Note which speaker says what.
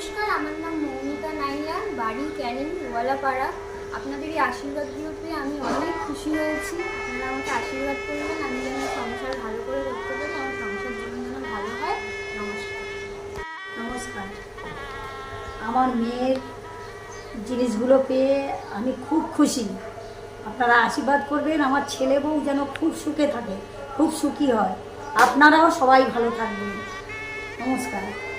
Speaker 1: নমস্কার, আমার নাম মৌমিতা নাইয়া বাড়ি ক্যানিং, গোয়ালাপাড়া। আপনাদের এই আশীর্বাদগুলো পেয়ে আমি অনেক খুশি হয়েছি। আপনারা আমাকে আশীর্বাদ করবেন, আমি যেন সংসার ভালো করে করতে পারি, আমার সংসার জীবন যেন ভালো হয়। নমস্কার।
Speaker 2: নমস্কার। আমার মেয়ের জিনিসগুলো পেয়ে আমি খুব খুশি। আপনারা আশীর্বাদ করবেন, আমার ছেলে বউ যেন খুব সুখে থাকে, খুব সুখী হয়। আপনারাও সবাই ভালো থাকবেন। নমস্কার।